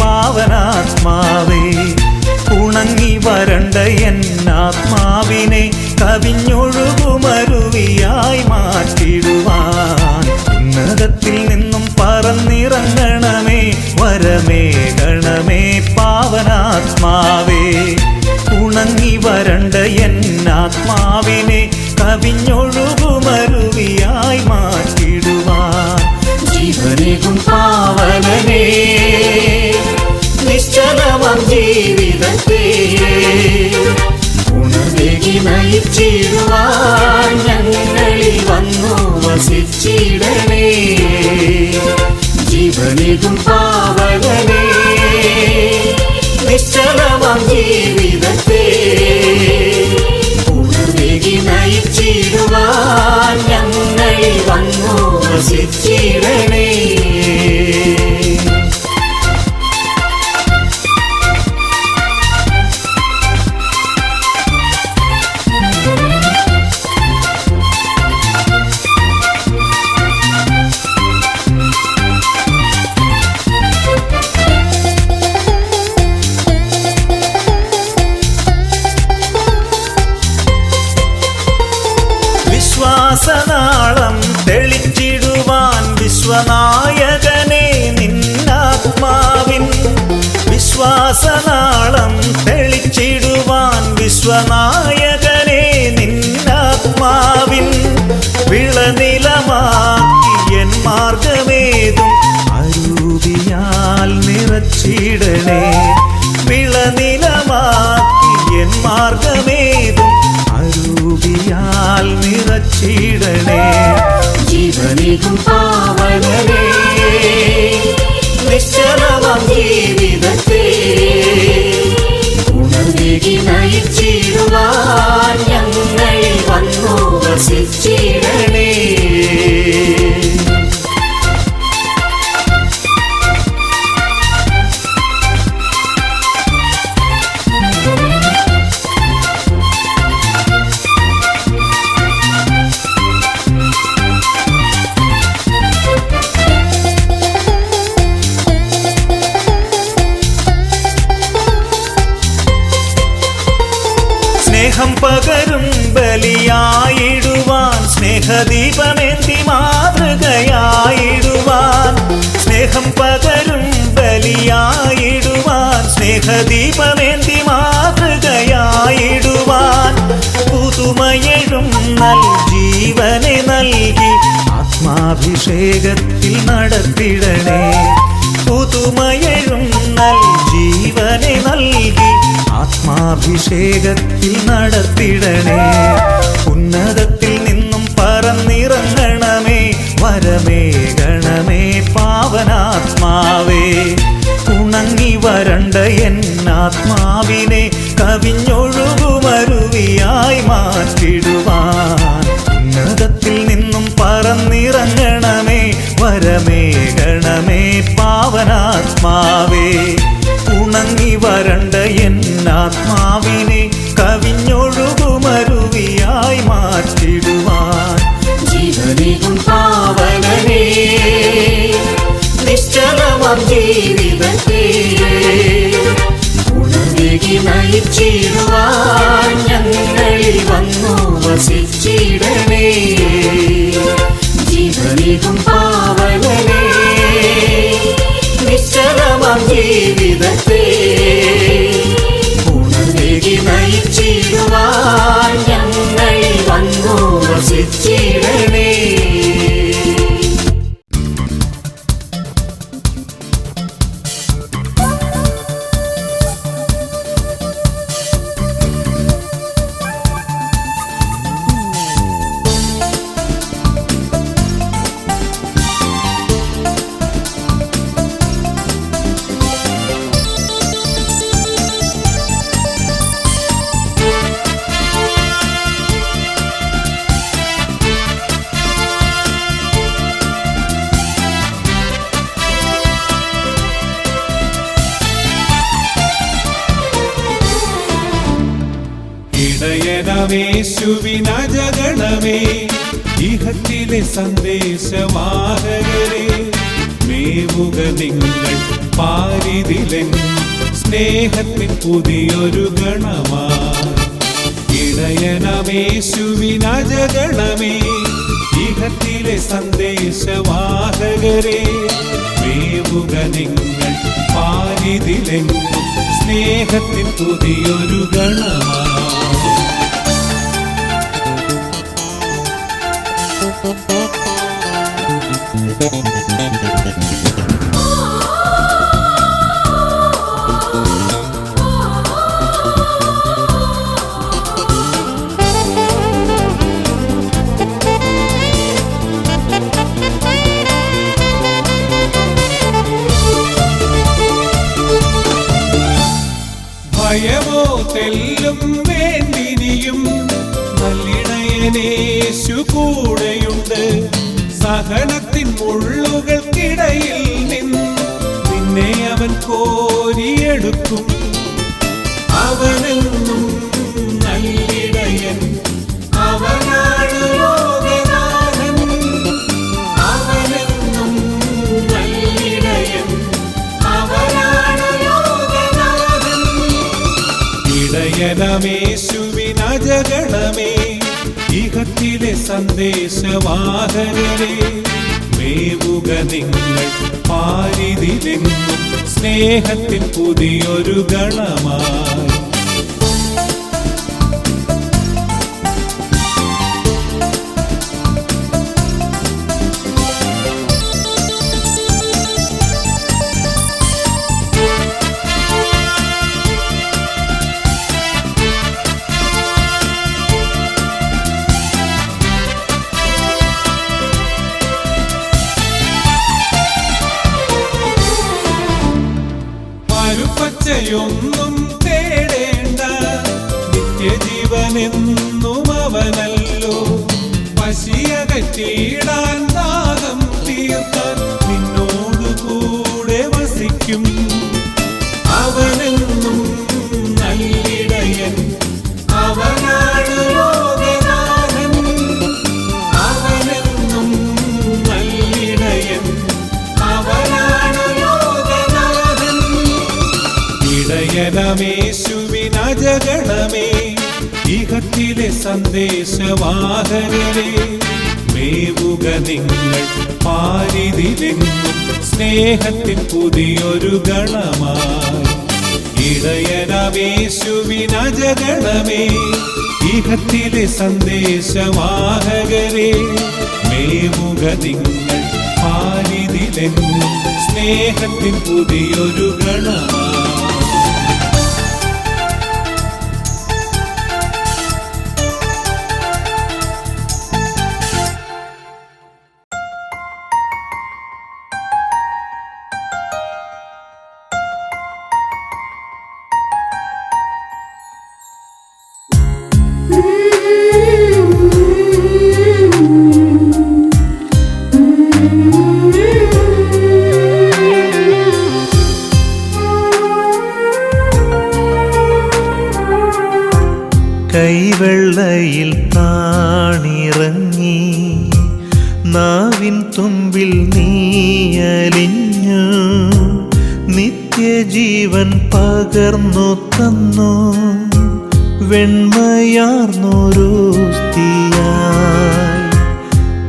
പാവനാത്മാവേ ഉണങ്ങി വരണ്ട എന്നാത്മാവിനെ കവിഞ്ഞൊഴുകുമരുവിയായി മാറ്റിടുവാൻ. ഉന്നതത്തിൽ നിന്നും പറന്നിറങ്ങണമേ വരമേ ഗണമേ പാവനാത്മാവേ. ഉണങ്ങി വരണ്ട എന്നാത്മാവിനെ കവിഞ്ഞൊഴുകുമരുവിയായി മാറ്റിടുവാൻ ജീവനേകും പാവനനേ നിശ്ചലമാം ജീവിതത്തെ ഉണർവേകി നയിച്ചിടുവാൻ ഞങ്ങളിൽ വന്നു വസിച്ചിടണേ. ജീവനേകും പാവനനേ നിശ്ചലമാം ജീവിതത്തെ ജീവനികും പാവനരേ നിശ്ചലമാം സ്നേഹം പകരും ബലിയായിടുവാൻ സ്നേഹദീപമേന്തി മാതൃകയായിടുവാൻ. പുതുമയഴും നൽ ജീവനെ നൽകി ആത്മാഭിഷേകത്തിൽ നടത്തിടണേ. പുതുമയഴും നൽ ജീവനെ നൽകി ആത്മാഭിഷേകത്തിൽ നടത്തിടണേ. ഉന്നതത്തിൽ നിന്നും പറന്നിറങ്ങണമേ വരമേ ഗണമേ പാവനാത്മാവേ. ഉണങ്ങി വരണ്ട എന്നാത്മാവിനെ കവിഞ്ഞൊഴുകുമരുവിയായി മാറ്റിടുവാൻ. ഉന്നതത്തിൽ നിന്നും പറന്നിറങ്ങണമേ വരമേ ഗണമേ പാവനാത്മാവേ. ഉണങ്ങി വരണ്ട എന്നാത്മാവിനെ കവിഞ്ഞൊഴുകുമരുവിയായി മാറ്റിടുവാൻ ജീവനികും പാവനനേ നിശ്ചലമാം ജീവിതത്തെ ഉണർവേകി നയിച്ചിടുവാൻ ഞങ്ങളിൽ വന്നു വസിച്ചിടണേ. ഇടയനമേശുവിനജഗണമേ ഇഹത്തിലെ സന്ദേശവാഹകരെ മേവുക നിങ്ങൾ പാരിതിലൻ സ്നേഹത്തിൻ പുതിയൊരു ഗണമാ ഇടയനമേശുവിനജഗണമേ ഇഹത്തിലെ സന്ദേശവാഹകരെ മേവുക നിങ്ങൾ പാരിതിലെങ്ങും സ്നേഹത്തിൻ പുതിയൊരു ഗണമാ Thank you. സന്ദേശവാഹകരെ മേവുക നിങ്ങൾ പാരിതിലെങ്ങും സ്നേഹത്തിൽ പുതിയൊരു ഗണമായി. സന്ദേശവാഹകരെ മേവുക നിങ്ങൾ പാരിതിലെങ്ങും സ്നേഹത്തിൻ പുതിയൊരു ഗണമായി. ഇടയനവേശുവിനജഗണമേ ഇഹത്തിലെ സന്ദേശവാഹകരെ മേവുക നിങ്ങൾ പാരിതിലെങ്ങും സ്നേഹത്തിൻ പുതിയൊരു ഗണമായി. വെണ്മയാർന്നൊരു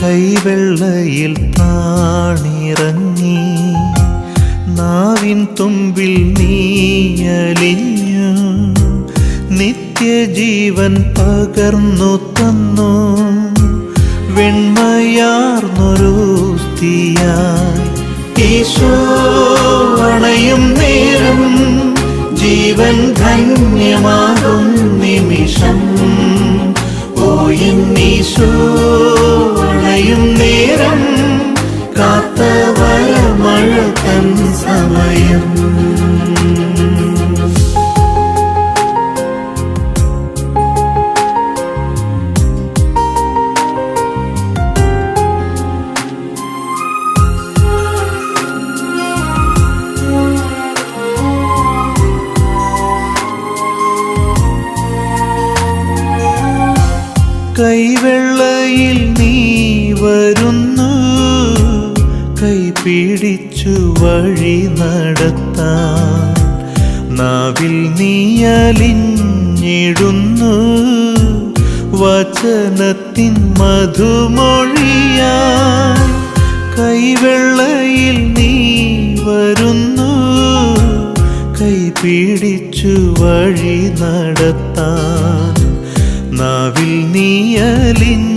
കൈവെള്ളയിൽ താണിറങ്ങി നാവിൻ തുമ്പിൽ നീയലിഞ്ഞു നിത്യജീവൻ പകർന്നു തന്നു. വെണ്മയാർന്നൊരു സ്തിയായി ഈശോ അണയും നേരം ജീവൻ ധന്യമാകും നിമിഷം. இன்னி சூழையும் நேரம் காத்தவர மழ தன் சமயம். വഴി നടത്താൻ നാവിൽ നീയലിഞ്ഞിടുന്നു. വചനത്തിൻ മധുമൊഴിയാൻ കൈവെള്ളയിൽ നീ വരുന്നു. കൈ പിടിച്ചു വഴി നടത്താൻ നാവിൽ നീയലിഞ്ഞിടുന്നു.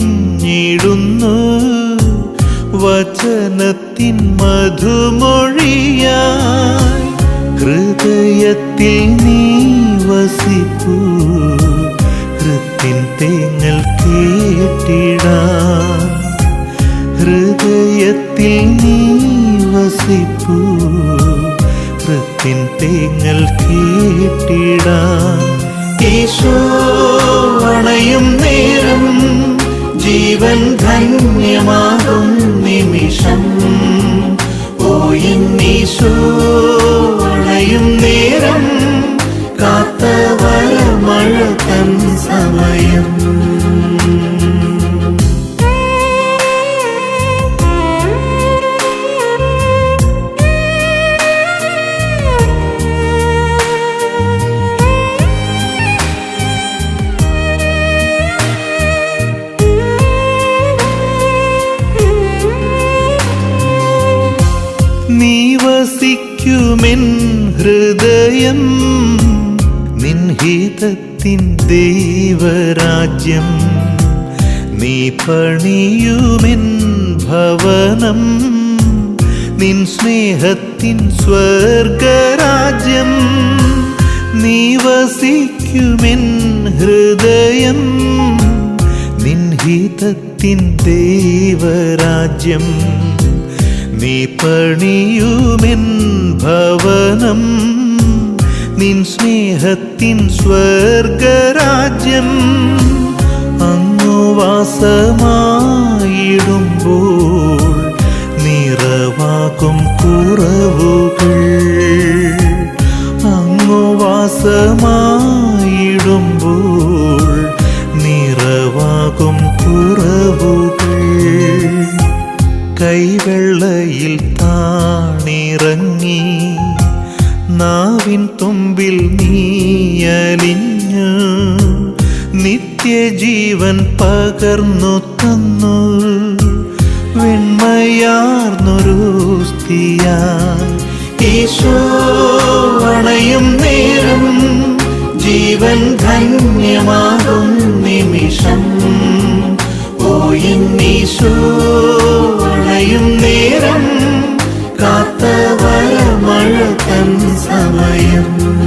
മധുമൊഴിയായി ഹൃദയത്തിൽ നീ വസിപ്പൂ. ഹൃത്തിൻ തേങ്ങൽ കേട്ടിടാൻ ഹൃദയത്തിൽ നീ വസിപ്പൂ. ഹൃത്തിൻ തേങ്ങൽ കേട്ടിടാൻ ഈശോ നേരം ജീവൻ ധന്യമാകും നിമിഷം. போயின் நீ சூழையும் நேரம் காத்தவர மழ தன் சமயம். വസിക്കുമെൻ ഹൃദയം നിൻഹിതത്തിൻ ദൈവരാജ്യം നീ പണിയുമെൻ ഭവനം നിൻ സ്നേഹത്തിൻ സ്വർഗരാജ്യം നീ വസിക്കുമെൻ ഹൃദയം നിൻഹിതത്തിൻ ദൈവരാജ്യം. നീ പണിയുമെൻ ഭവനം നിൻ സ്നേഹത്തിൻ സ്വർഗരാജ്യം അങ്ങു വാസമായിടുമ്പോൾ നിറവാക്കും കുറവുകൾ. അങ്ങു വാസമായിടുമ്പോൾ കൈവെള്ളയിൽ താണിറങ്ങി നാവിൻ തുമ്പിൽ നീയലിഞ്ഞു നിത്യജീവൻ പകർന്നു തന്നു. വെണ്മയാർന്നൊരു ഈശോ അണയും നേരം ജീവൻ ധന്യമാകും നിമിഷം. ഓയിൻ എന്നീശോ you.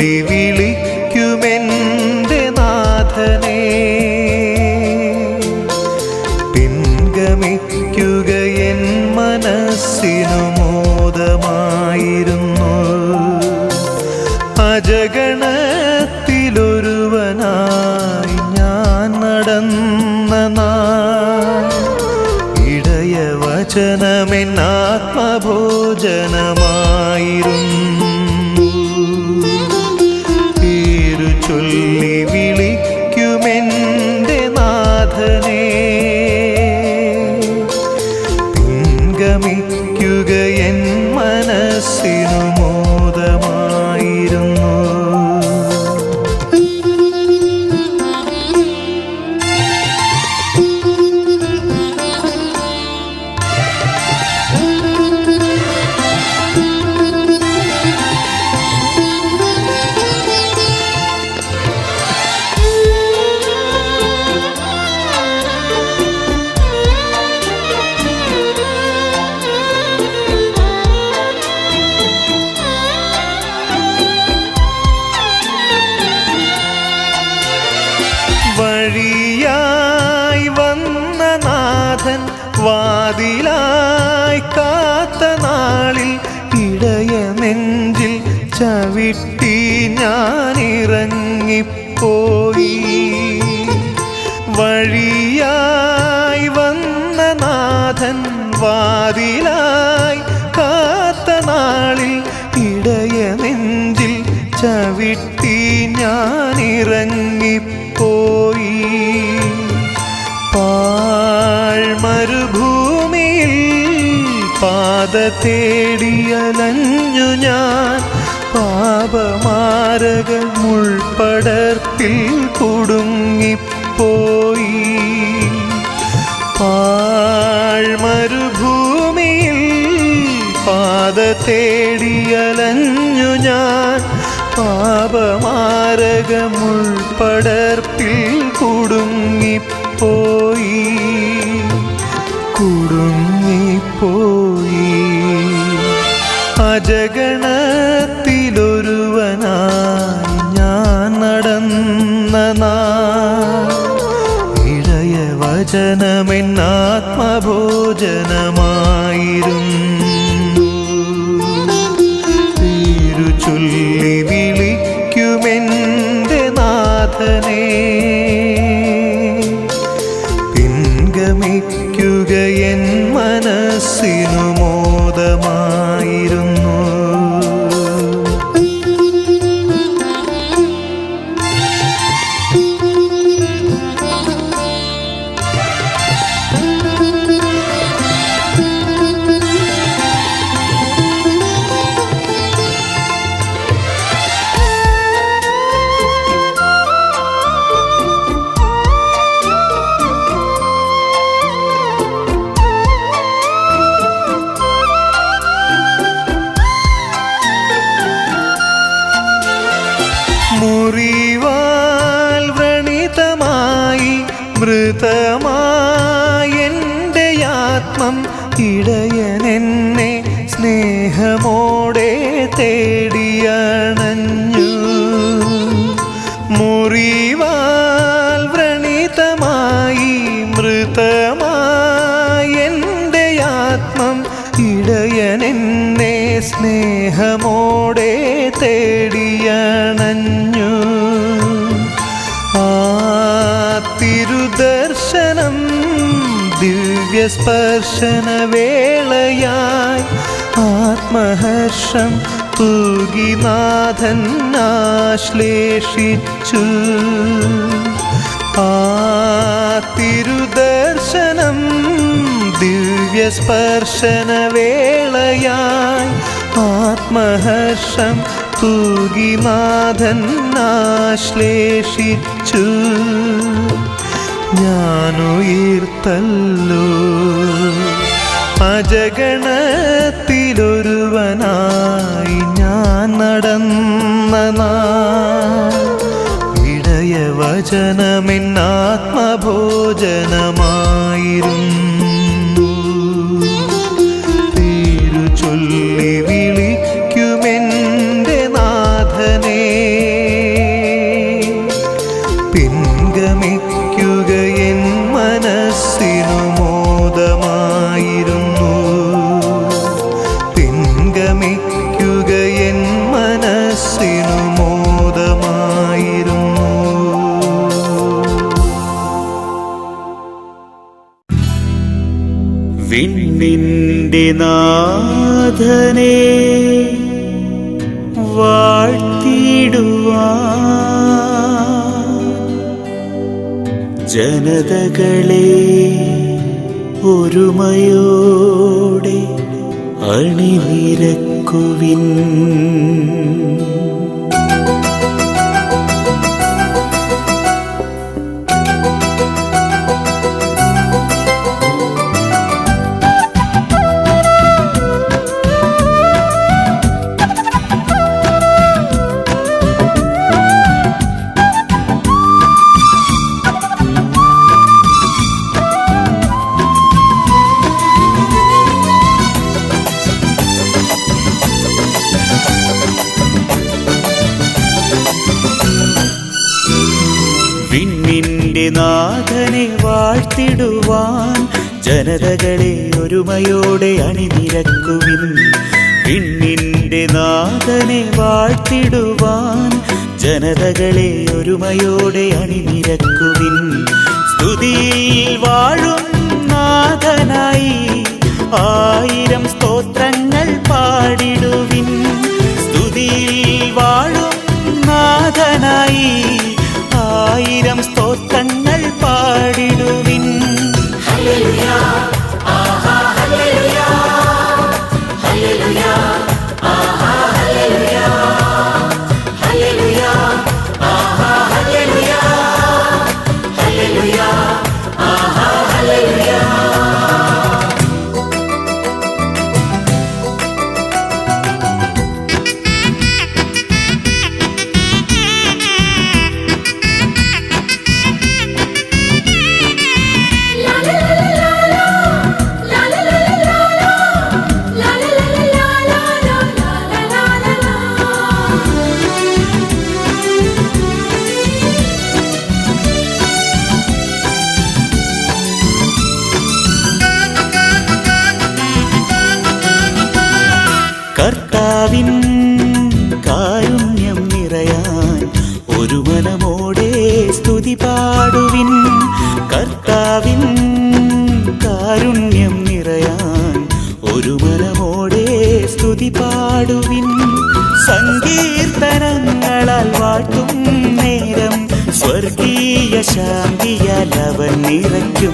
വചനമെന്നാത്മഭോജനമായിരുന്നു പേരു ചൊല്ലി വിളിക്കുമെന്റെ വാതിലായി കാത്ത നാളിൽ ഇടയ നെഞ്ചിൽ ചവിട്ടി ഞാൻ ഇറങ്ങിപ്പോയി വഴിയായി വന്ന നാഥൻ വാതിലായി കാത്ത നാളിൽ ഇടയ നെഞ്ചിൽ ചവിട്ടി ഞാൻ പാത തേടിയലഞ്ഞു ഞാൻ പാപമാരക മുൾപടർപ്പിൽ കുടുങ്ങിപ്പോയി. പാഴ്മരുഭൂമിയിൽ പാത തേടിയലഞ്ഞു ഞാൻ പാപമാരക മുൾപ്പടർപ്പിൽ കുടുങ്ങിപ്പോയി കുടുങ്ങിപ്പോയി. അജഗണത്തിലൊരുവനായി ഞാൻ നടന്ന നാളയ ഇടയ ദിവ്യസ്പർശന വേളയായി ആത്മഹർഷം തൂകിനാഥൻ ആശ്ലേഷിച്ചു. ആ തിരുദർശനം ദിവ്യസ്പർശന വേളയായി ആത്മഹർഷം തൂകിനാഥൻ ആശ്ലേഷിച്ചു. ഞാനുയർത്തല്ലോ അജഗണത്തിലൊരുവനായി ഞാൻ നടന്ന നാൾ. ഇടയ വിണ്ണിന്റെ നാഥനെ വാഴ്ത്തിടുവാ ജനതകളെ ഒരുമയോടെ അണിനിരക്കുവിൻ. വിണ്ണിന്റെ നാഥനെ വാഴ്ത്തിടുവാൻ ജനതകളെ ഒരുമയോടെ അണിനിരക്കുവിൻ. വിണ്ണിന്റെ നാഥനെ വാഴ്ത്തിടുവാൻ ജനതകളെ ഒരുമയോടെ അണിനിരക്കുവിൻ. സ്തുതിയിൽ വാഴും നാഥനായി ആയിരം സ്തോത്രങ്ങൾ പാടിടുവിൻ. സ്തുതിയിൽ വാഴും നാഥനായി ആയിരം സ്തോത്രങ്ങൾ കർത്താവിൻ ഒരു സ്തുതി പാടുവിൻ. കർത്താവിൻ കാരുണ്യം നിറയാൻ ഒരു മനമോടെ സ്തുതി പാടുവിൻ. സങ്കീർത്തനങ്ങളാൽ വാഴ്ത്തും നേരം സ്വർഗീയ ശാന്തിയാൽ അവൻ നിറയ്ക്കും.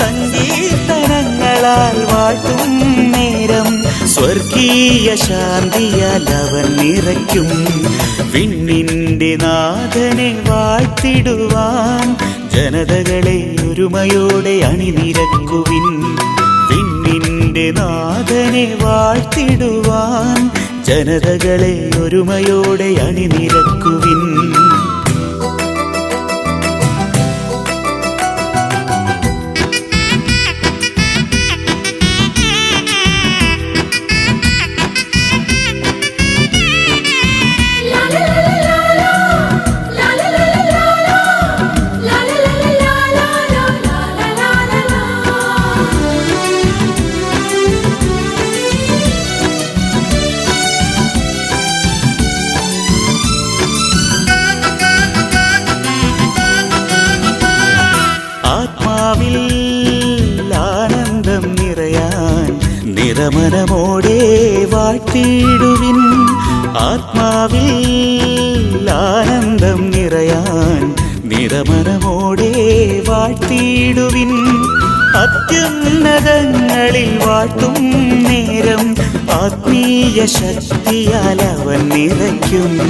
സങ്കീർത്തനങ്ങളാൽ വാഴ്ത്തും നേരം സ്വർഗീയ ശാന്തിയാൽ അവൻ നിറയ്ക്കും. വിണ്ണിന്റെ നാഥനെ വാഴ്ത്തിടുവാൻ ജനതകളെ ഒരുമയോടെ അണിനിരക്കുവിൻ. നിന്റെ നാഥനെ വാഴ്ത്തിടുവാൻ ജനതകളെ ഒരുമയോടെ അണിനിരക്കുവിൻ. അത്യുന്നതങ്ങളിൽ വാട്ടും നേരം. ആത്മീയ ശക്തിയാൽ അവൻ നിറയ്ക്കും.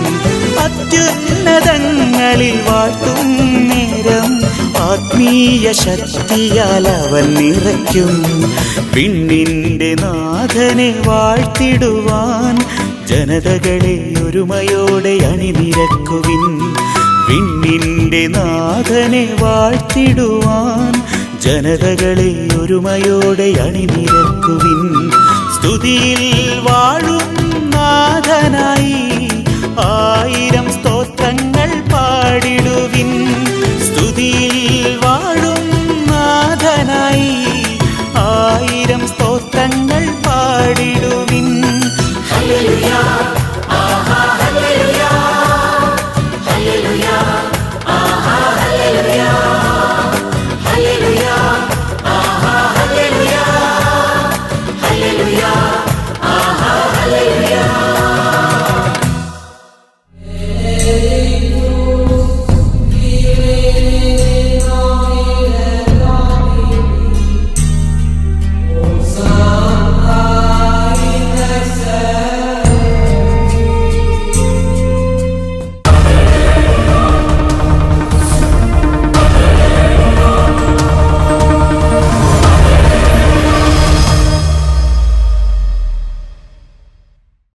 അത്യുന്നതങ്ങളിൽ വാട്ടും നേരം. ആത്മീയ ശക്തിയാൽ അവൻ നിറയ്ക്കും. പിന്നിന്റെ നാഥനെ വാഴ്ത്തിടുവാൻ ജനതകളെ ഒരുമയോടെ അണിനിരക്കുവിൻ. പിന്നിന്റെ നാഥനെ വാഴ്ത്തിടുവാൻ ജനതകളെ ഒരുമയോടെ അണിനിരക്കുവിൻ സ്തുതിയിൽ വാഴും നാഥനായി ആയിരം സ്തോത്രങ്ങൾ പാടിടുവിൻ. സ്തുതിയിൽ